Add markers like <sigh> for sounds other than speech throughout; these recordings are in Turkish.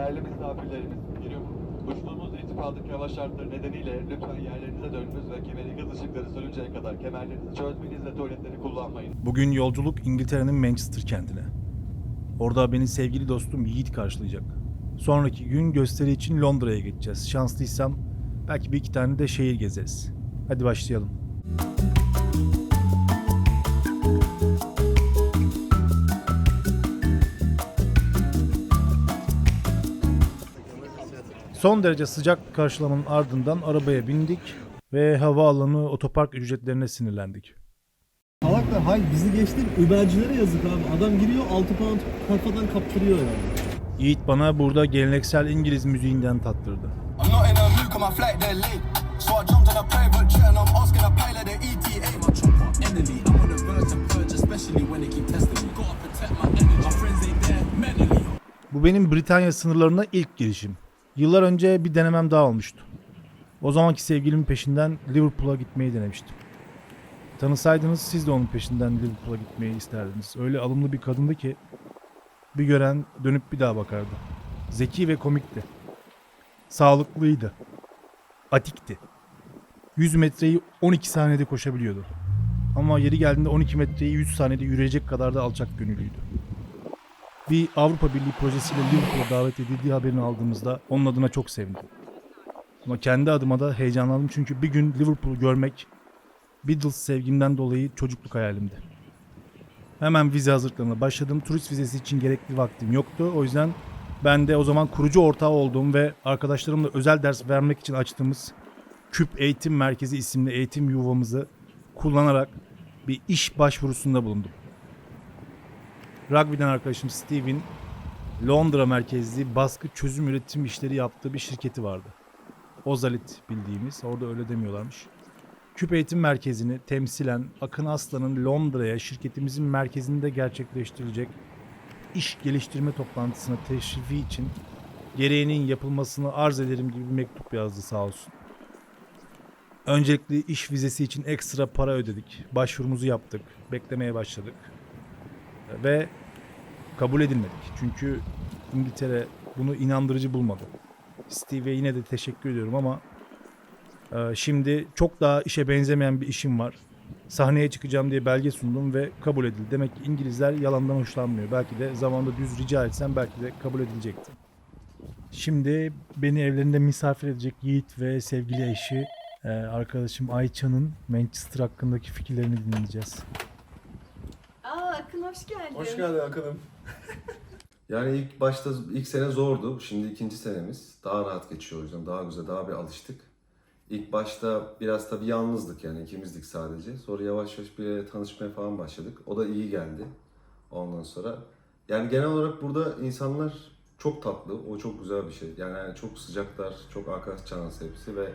Değerli misafirlerimiz, geliyor mu? Uçtuğumuz irtifadık hava şartları nedeniyle lütfen yerlerinize dönünüz ve kemeri gaz ışıkları sönünceye kadar kemerlerinizi çözmeniz ve tuvaletleri kullanmayın. Bugün yolculuk İngiltere'nin Manchester kentine. Orada beni sevgili dostum Yiğit karşılayacak. Sonraki gün gösteri için Londra'ya geçeceğiz. Şanslıysam belki bir iki tane de şehir gezeriz. Hadi başlayalım. Son derece sıcak bir karşılamanın ardından arabaya bindik ve havaalanı otopark ücretlerine sinirlendik. Salaklar hayır bizi geçtim Uber'cilere yazık abi. Adam giriyor 6 pound kafadan kaptırıyor yani. Yiğit bana burada geleneksel İngiliz müziğinden tattırdı. Bu benim Britanya sınırlarına ilk girişim. Yıllar önce bir denemem daha olmuştu. O zamanki sevgilimin peşinden Liverpool'a gitmeyi denemiştim. Tanısaydınız siz de onun peşinden Liverpool'a gitmeyi isterdiniz. Öyle alımlı bir kadındı ki bir gören dönüp bir daha bakardı. Zeki ve komikti. Sağlıklıydı. Atikti. 100 metreyi 12 saniyede koşabiliyordu. Ama yeri geldiğinde 12 metreyi 100 saniyede yürüyecek kadar da alçak gönüllüydü. Bir Avrupa Birliği projesiyle Liverpool'a davet edildiği haberini aldığımızda onun adına çok sevindim. Ama kendi adıma da heyecanlandım çünkü bir gün Liverpool'u görmek Beatles sevgimden dolayı çocukluk hayalimdi. Hemen vize hazırlıklarına başladım. Turist vizesi için gerekli vaktim yoktu. O yüzden ben de o zaman kurucu ortağı olduğum ve arkadaşlarımla özel ders vermek için açtığımız Küp Eğitim Merkezi isimli eğitim yuvamızı kullanarak bir iş başvurusunda bulundum. Rugby'den arkadaşım Steve'in Londra merkezli baskı çözüm üretim işleri yaptığı bir şirketi vardı. Ozalit bildiğimiz, orada öyle demiyorlarmış. Küp Eğitim Merkezi'ni temsilen Akın Aslan'ın Londra'ya şirketimizin merkezinde gerçekleştirilecek iş geliştirme toplantısına teşrifi için gereğinin yapılmasını arz ederim gibi bir mektup yazdı sağ olsun. Öncelikle iş vizesi için ekstra para ödedik. Başvurumuzu yaptık. Beklemeye başladık. Ve kabul edilmedik. Çünkü İngiltere bunu inandırıcı bulmadı. Steve'e yine de teşekkür ediyorum ama e, şimdi çok daha işe benzemeyen bir işim var. Sahneye çıkacağım diye belge sundum ve kabul edildi. Demek ki İngilizler yalandan hoşlanmıyor. Belki de zamanında düz rica etsem belki de kabul edilecekti. Şimdi beni evlerinde misafir edecek Yiğit ve sevgili eşi e, arkadaşım Ayça'nın Manchester hakkındaki fikirlerini dinleyeceğiz. Hoş geldin. Hoş geldin Akın'ım. <laughs> yani ilk başta ilk sene zordu. Şimdi ikinci senemiz. Daha rahat geçiyor o yüzden. Daha güzel, daha bir alıştık. İlk başta biraz tabii yalnızdık yani ikimizdik sadece. Sonra yavaş yavaş bir tanışmaya falan başladık. O da iyi geldi ondan sonra. Yani genel olarak burada insanlar çok tatlı. O çok güzel bir şey. Yani, çok sıcaklar, çok arkadaş canlısı hepsi ve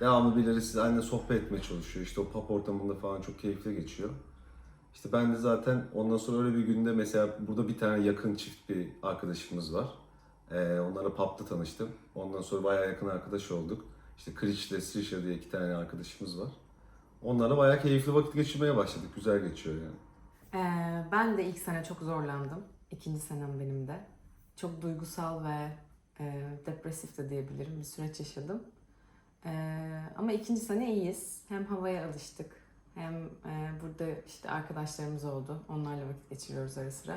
devamlı birileri aynı sohbet etmeye çalışıyor. İşte o pub ortamında falan çok keyifli geçiyor. İşte ben de zaten ondan sonra öyle bir günde mesela burada bir tane yakın çift bir arkadaşımız var. Ee, onlara pub'da tanıştım. Ondan sonra bayağı yakın arkadaş olduk. İşte Kriç ile Srisha diye iki tane arkadaşımız var. Onlarla bayağı keyifli vakit geçirmeye başladık. Güzel geçiyor yani. Ee, ben de ilk sene çok zorlandım. İkinci senem benim de. Çok duygusal ve e, depresif de diyebilirim bir süreç yaşadım. Ee, ama ikinci sene iyiyiz. Hem havaya alıştık. Hem e, burada işte arkadaşlarımız oldu. Onlarla vakit geçiriyoruz ara sıra.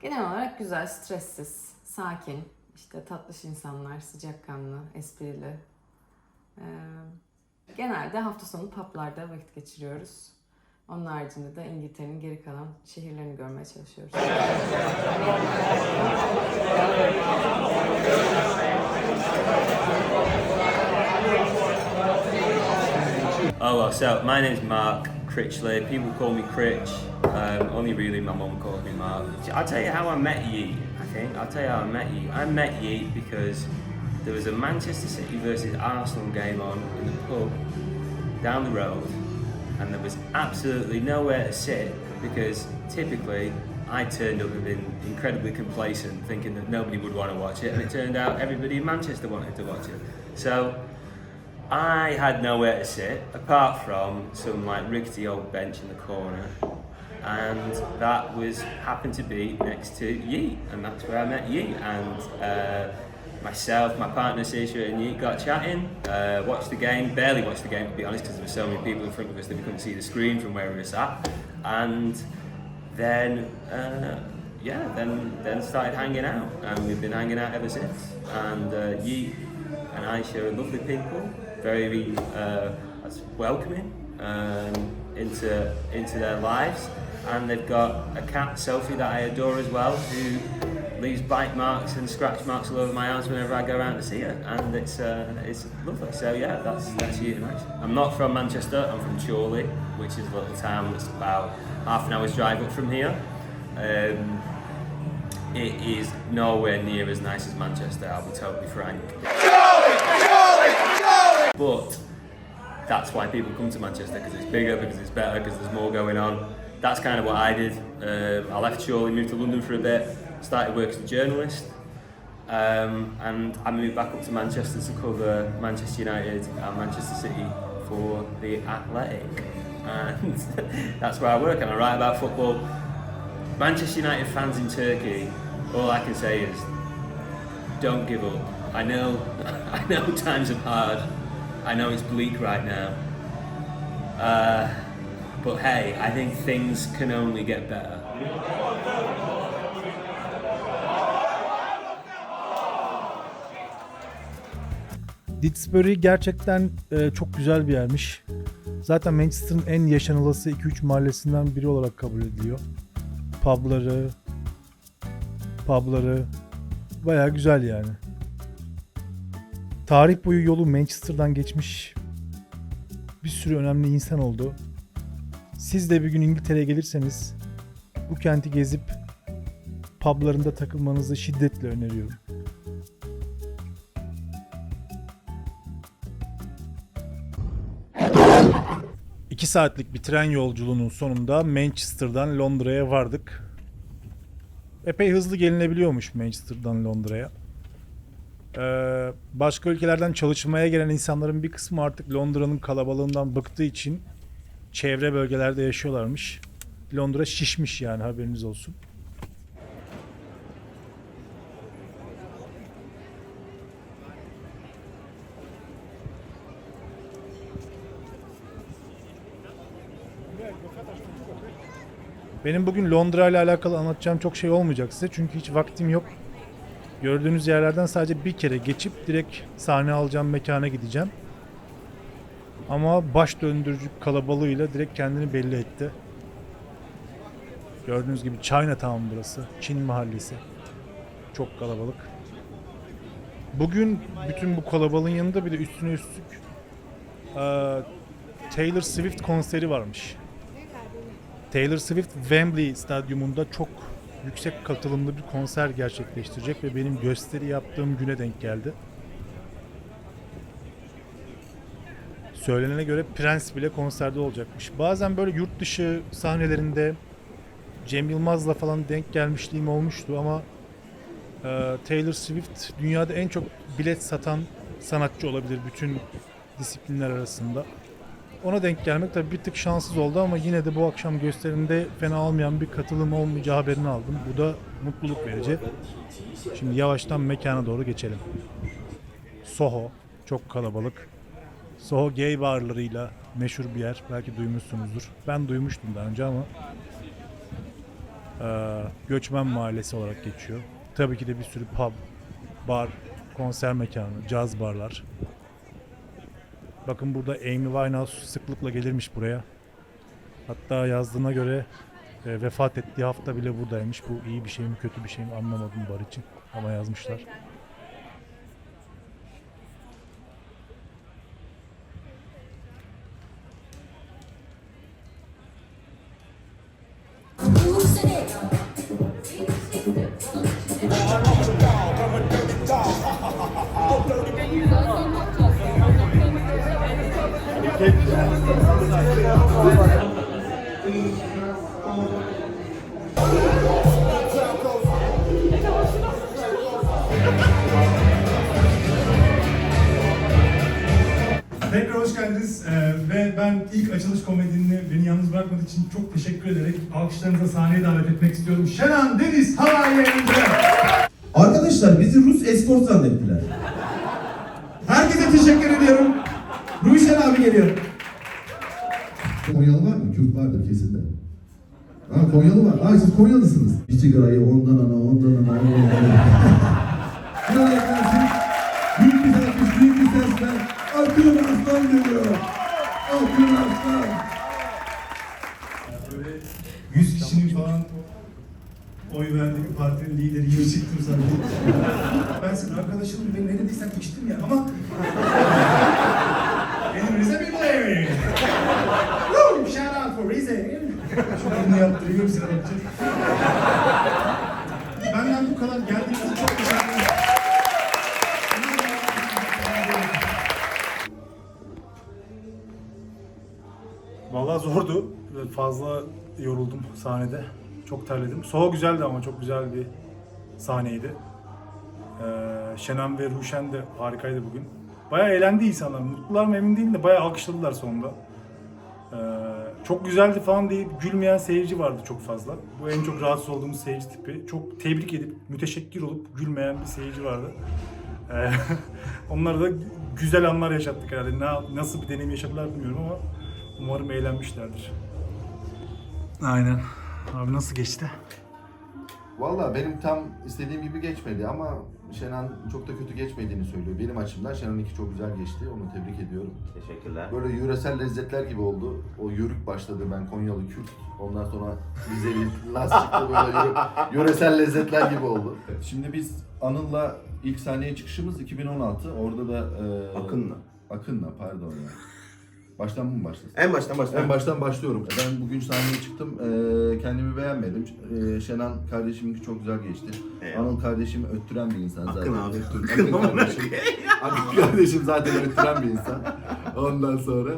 Genel olarak güzel, stressiz, sakin, işte tatlış insanlar, sıcakkanlı, esprili. Ee, genelde hafta sonu publarda vakit geçiriyoruz. Onun haricinde de İngiltere'nin geri kalan şehirlerini görmeye çalışıyoruz. <laughs> Oh, well, so my name's Mark Critchley. People call me Critch. Um, only really my mum calls me Mark. I'll tell you how I met Yeet, I think. I'll tell you how I met Yeet. I met Yeet because there was a Manchester City versus Arsenal game on in the pub down the road, and there was absolutely nowhere to sit because typically I turned up and been incredibly complacent, thinking that nobody would want to watch it, and it turned out everybody in Manchester wanted to watch it. So I had nowhere to sit apart from some like rickety old bench in the corner, and that was happened to be next to Yeet, and that's where I met Yeet. And uh, myself, my partner Sisha, and Yeet got chatting. Uh, watched the game, barely watched the game to be honest, because there were so many people in front of us that we couldn't see the screen from where we were sat. And then, uh, yeah, then then started hanging out, and we've been hanging out ever since. And uh, Yeet and Aisha are lovely people, very uh, welcoming um, into into their lives, and they've got a cat, Sophie, that I adore as well, who leaves bite marks and scratch marks all over my arms whenever I go around to see her, and it's uh, it's lovely. So yeah, that's that's and I'm not from Manchester. I'm from Chorley, which is a little town that's about half an hour's drive up from here. Um, it is nowhere near as nice as Manchester, I'll be totally frank. But that's why people come to Manchester because it's bigger, because it's better, because there's more going on. That's kind of what I did. Um, I left Chorley, moved to London for a bit, started working as a journalist, um, and I moved back up to Manchester to cover Manchester United and Manchester City for the Athletic, and <laughs> that's where I work. And I write about football. Manchester United fans in Turkey, all I can say is, don't give up. I know, <laughs> I know times are hard. I know it's bleak right now. Uh, but hey, I think things can only get better. Didsbury gerçekten e, çok güzel bir yermiş. Zaten Manchester'ın en yaşanılası 2-3 mahallesinden biri olarak kabul ediliyor. Pubları, pubları bayağı güzel yani. Tarih boyu yolu Manchester'dan geçmiş bir sürü önemli insan oldu. Siz de bir gün İngiltere'ye gelirseniz bu kenti gezip publarında takılmanızı şiddetle öneriyorum. 2 saatlik bir tren yolculuğunun sonunda Manchester'dan Londra'ya vardık. Epey hızlı gelinebiliyormuş Manchester'dan Londra'ya. Ee, başka ülkelerden çalışmaya gelen insanların bir kısmı artık Londra'nın kalabalığından bıktığı için çevre bölgelerde yaşıyorlarmış. Londra şişmiş yani haberiniz olsun. Benim bugün Londra ile alakalı anlatacağım çok şey olmayacak size çünkü hiç vaktim yok. Gördüğünüz yerlerden sadece bir kere geçip direkt sahne alacağım mekana gideceğim. Ama baş döndürücü kalabalığıyla direkt kendini belli etti. Gördüğünüz gibi Chinatown burası. Çin mahallesi. Çok kalabalık. Bugün bütün bu kalabalığın yanında bir de üstüne üstlük eee, Taylor Swift konseri varmış. Taylor Swift Wembley Stadyumunda çok yüksek katılımlı bir konser gerçekleştirecek ve benim gösteri yaptığım güne denk geldi. Söylenene göre Prens bile konserde olacakmış. Bazen böyle yurt dışı sahnelerinde Cem Yılmaz'la falan denk gelmişliğim olmuştu ama e, Taylor Swift dünyada en çok bilet satan sanatçı olabilir bütün disiplinler arasında. Ona denk gelmek tabii bir tık şanssız oldu ama yine de bu akşam gösterimde fena olmayan bir katılım olmayacağı haberini aldım. Bu da mutluluk verici. Şimdi yavaştan mekana doğru geçelim. Soho çok kalabalık. Soho gay barlarıyla meşhur bir yer. Belki duymuşsunuzdur. Ben duymuştum daha önce ama eee, göçmen mahallesi olarak geçiyor. Tabii ki de bir sürü pub, bar, konser mekanı, caz barlar. Bakın burada Amy Winehouse sıklıkla gelirmiş buraya. Hatta yazdığına göre e, vefat ettiği hafta bile buradaymış. Bu iyi bir şey mi kötü bir şey mi anlamadım bar için. Ama yazmışlar. Ben ilk açılış komedini beni yalnız bırakmadığı için çok teşekkür ederek alkışlarınıza sahneye davet etmek istiyorum. Şenan Deniz yerinde. Arkadaşlar bizi Rus eskort zannettiler. Herkese teşekkür ediyorum. Ruşen abi geliyor. Konyalı var mı? Kürt vardır kesin de. Ha Konyalı var. Ay siz Konyalısınız. İç sigarayı ondan ana, ondan ana, ondan ana. Şuna yaklaşık. Büyük bir alkış, büyük bir sesle. Akın Arslan geliyor. Arslan. Böyle 100 kişinin falan oy verdiği partinin lideri gibi çıktım sanki. ben senin arkadaşınım ben ne dediysen içtim ya ama... Benim Rize bir boy. Woo! Shout out for Rize. Şu bunu yaptırayım size bakacak. Vallahi zordu. Fazla yoruldum sahnede. Çok terledim. Soğuk güzeldi ama çok güzel bir sahneydi. Ee, Şenem ve Ruşen de harikaydı bugün. Bayağı eğlendi insanlar. Mutlular mı emin değilim de bayağı alkışladılar sonunda. Ee, çok güzeldi falan deyip gülmeyen seyirci vardı çok fazla. Bu en çok rahatsız olduğumuz seyirci tipi. Çok tebrik edip müteşekkir olup gülmeyen bir seyirci vardı. Ee, <laughs> onlara da güzel anlar yaşattık herhalde. Ne, nasıl bir deneyim yaşadılar bilmiyorum ama umarım eğlenmişlerdir. Aynen. Abi nasıl geçti? Valla benim tam istediğim gibi geçmedi ama Şenan çok da kötü geçmediğini söylüyor. Benim açımdan Şenan'ınki çok güzel geçti. Onu tebrik ediyorum. Teşekkürler. Böyle yöresel lezzetler gibi oldu. O yörük başladı. Ben Konyalı Kürt. Ondan sonra Rizeli Laz çıktı böyle <laughs> yöresel lezzetler gibi oldu. Şimdi biz Anıl'la ilk sahneye çıkışımız 2016. Orada da... E, Akın'la. Akın'la pardon ya. Baştan mı başlasın? En baştan başla. En baştan başlıyorum. Ben bugün sahneye çıktım. Ee, kendimi beğenmedim. Ee, Şenan kardeşiminki çok güzel geçti. Eyvallah. Anıl kardeşim öttüren bir insan zaten. Akın abi. Akın, Akın kardeşim. Akın kardeşim zaten öttüren bir insan. Ondan sonra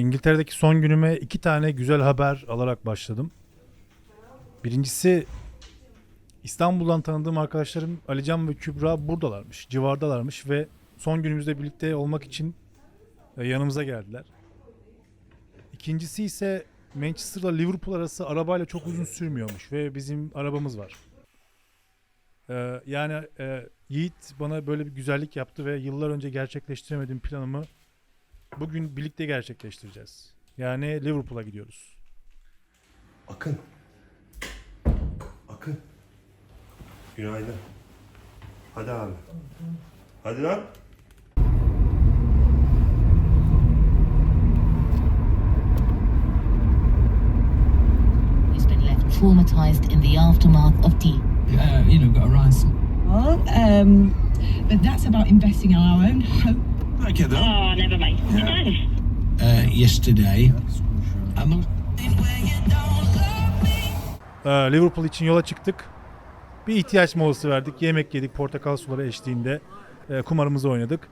İngiltere'deki son günüme iki tane güzel haber alarak başladım. Birincisi İstanbul'dan tanıdığım arkadaşlarım Alican ve Kübra buradalarmış, civardalarmış ve son günümüzde birlikte olmak için e, yanımıza geldiler. İkincisi ise Manchester'la Liverpool arası arabayla çok uzun sürmüyormuş ve bizim arabamız var. Ee, yani e, Yiğit bana böyle bir güzellik yaptı ve yıllar önce gerçekleştiremediğim planımı bugün birlikte gerçekleştireceğiz. Yani Liverpool'a gidiyoruz. Akın. Akın. Günaydın. Hadi abi. Hadi lan. who's been left traumatized in the aftermath of D. Uh, you know, got a ransom. um, but that's about investing in our own hope. Okay, then. Oh, never mind. Uh, yesterday, Emma. Ee, Liverpool için yola çıktık. Bir ihtiyaç molası verdik. Yemek yedik portakal suları eşliğinde. Ee, kumarımızı oynadık.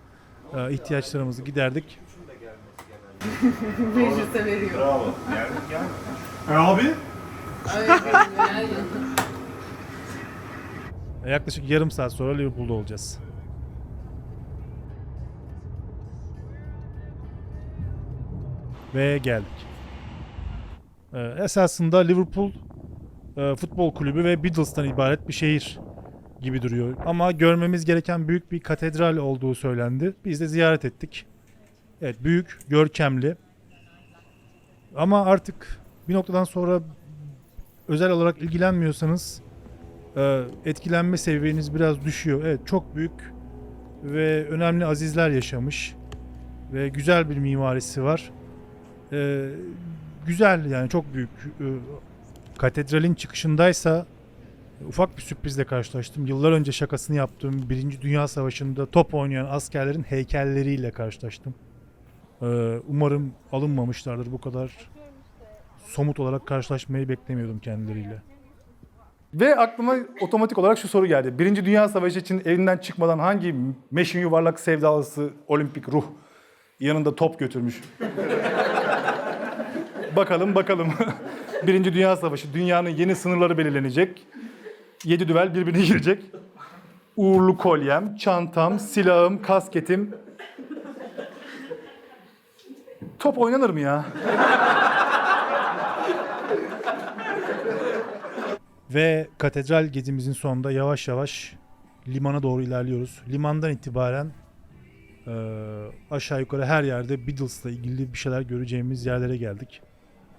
Ee, ihtiyaçlarımızı giderdik. Meclise veriyor. Bravo. Gel gel. E abi? Yaklaşık yarım saat sonra Liverpool'da olacağız. Ve geldik. Ee, esasında Liverpool e, futbol kulübü ve Beatles'tan ibaret bir şehir gibi duruyor. Ama görmemiz gereken büyük bir katedral olduğu söylendi. Biz de ziyaret ettik. Evet büyük, görkemli. Ama artık bir noktadan sonra özel olarak ilgilenmiyorsanız e, etkilenme seviyeniz biraz düşüyor. Evet çok büyük ve önemli azizler yaşamış ve güzel bir mimarisi var. E, güzel yani çok büyük. E, katedralin çıkışındaysa ufak bir sürprizle karşılaştım. Yıllar önce şakasını yaptığım Birinci Dünya Savaşı'nda top oynayan askerlerin heykelleriyle karşılaştım. E, umarım alınmamışlardır bu kadar somut olarak karşılaşmayı beklemiyordum kendileriyle. Ve aklıma otomatik olarak şu soru geldi. Birinci Dünya Savaşı için evinden çıkmadan hangi meşin yuvarlak sevdalısı olimpik ruh yanında top götürmüş? Bakalım bakalım. <laughs> Birinci Dünya Savaşı, dünyanın yeni sınırları belirlenecek. Yedi düvel birbirine girecek. Uğurlu kolyem, çantam, silahım, kasketim. Top oynanır mı ya? Ve katedral gezimizin sonunda yavaş yavaş limana doğru ilerliyoruz. Limandan itibaren eee, aşağı yukarı her yerde Beatles'la ilgili bir şeyler göreceğimiz yerlere geldik.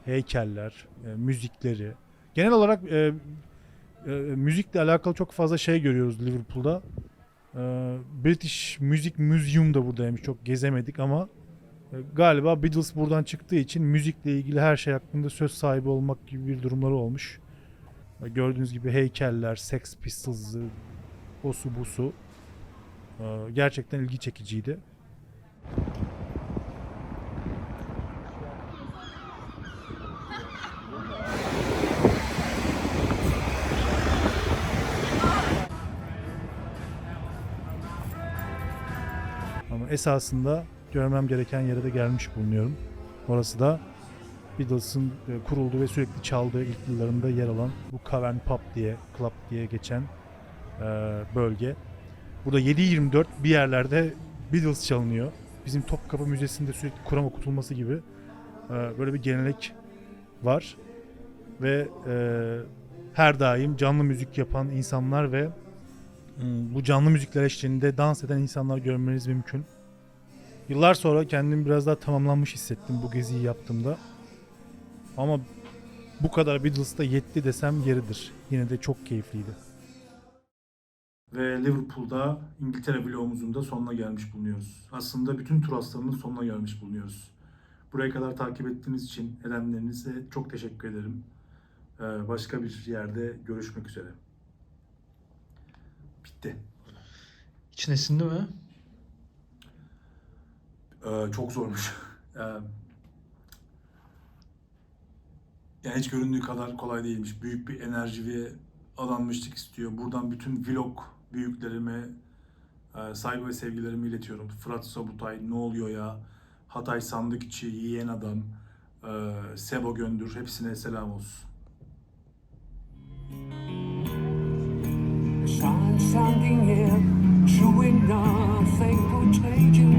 Heykeller, e, müzikleri. Genel olarak e, e, müzikle alakalı çok fazla şey görüyoruz Liverpool'da. E, British Music Museum da buradaymış. Çok gezemedik ama e, galiba Beatles buradan çıktığı için müzikle ilgili her şey hakkında söz sahibi olmak gibi bir durumları olmuş. Gördüğünüz gibi heykeller, Sex Pistols'ı, osu busu. Ee, Gerçekten ilgi çekiciydi. Esasında görmem gereken yere de gelmiş bulunuyorum. Orası da Beatles'ın e, kurulduğu ve sürekli çaldığı ilk yıllarında yer alan bu Cavern Pub diye, Club diye geçen e, bölge. Burada 7-24 bir yerlerde Beatles çalınıyor. Bizim Topkapı Müzesi'nde sürekli Kur'an okutulması gibi e, böyle bir gelenek var. Ve her daim canlı müzik yapan insanlar ve m, bu canlı müzikler eşliğinde dans eden insanlar görmeniz mümkün. Yıllar sonra kendimi biraz daha tamamlanmış hissettim bu geziyi yaptığımda. Ama bu kadar Beatles'ta yetti desem yeridir. Yine de çok keyifliydi. Ve Liverpool'da İngiltere vlogumuzun da sonuna gelmiş bulunuyoruz. Aslında bütün tur hastalarının sonuna gelmiş bulunuyoruz. Buraya kadar takip ettiğiniz için edenlerinize çok teşekkür ederim. Ee, başka bir yerde görüşmek üzere. Bitti. İçine sindi mi? Ee, çok zormuş. <laughs> Yani hiç göründüğü kadar kolay değilmiş. Büyük bir enerji ve adanmışlık istiyor. Buradan bütün vlog büyüklerime e, saygı ve sevgilerimi iletiyorum. Fırat Sabutay, Ne Oluyor Ya, Hatay Sandıkçı, Yiyen Adam, e, Sebo Göndür hepsine selam olsun. Sun standing here, doing nothing but changing.